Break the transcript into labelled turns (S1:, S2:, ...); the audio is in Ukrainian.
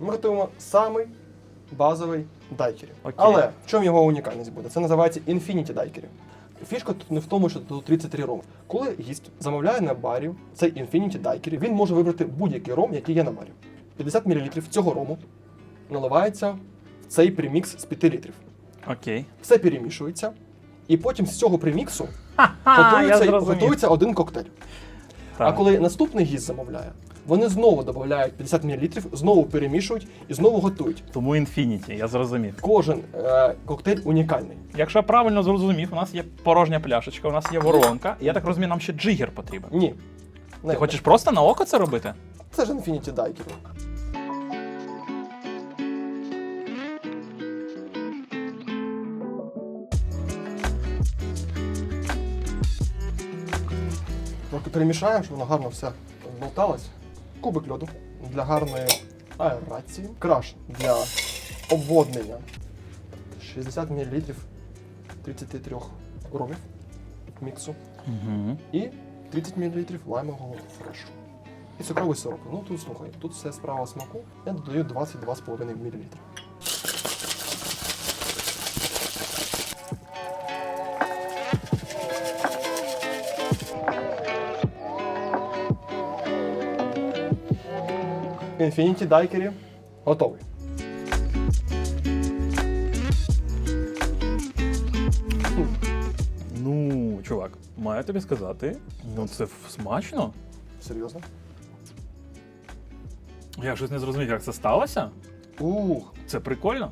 S1: Ми готуємо самий базовий дайкері.
S2: Окей.
S1: Але в чому його унікальність буде? Це називається Infinity дайкері. Фішка тут не в тому, що тут 33 ром. Коли гість замовляє на барі цей Infinity дайкері, він може вибрати будь-який ром, який є на барі. 50 мл цього рому наливається в цей премікс з 5 літрів.
S2: Окей.
S1: Все перемішується, і потім з цього
S2: Ха-ха, я
S1: готується,
S2: зрозумів.
S1: готується один коктейль. А коли наступний гість замовляє, вони знову додають 50 мл, знову перемішують і знову готують.
S2: Тому інфініті, я зрозумів.
S1: Кожен е, коктейль унікальний.
S2: Якщо я правильно зрозумів, у нас є порожня пляшечка, у нас є воронка. Я так розумію, нам ще джигер потрібен.
S1: Ні. Не
S2: Ти хочеш просто на око це робити?
S1: Це ж Infinity Daiquiri. Трохи перемішаємо, щоб воно гарно все зболталось. Кубик льоду для гарної аерації. Краш для обводнення. 60 мл 33 ромів міксу.
S2: Угу.
S1: І 30 мл лаймового фрешу. І цукровий сироп. Ну тут слухай, тут все справа смаку. Я додаю 22,5 мл. Infinity Дайкері готовий.
S2: Ну, чувак, маю тобі сказати, ну це смачно.
S1: Серйозно?
S2: Я щось не зрозумів, як це сталося.
S1: Ух,
S2: Це прикольно.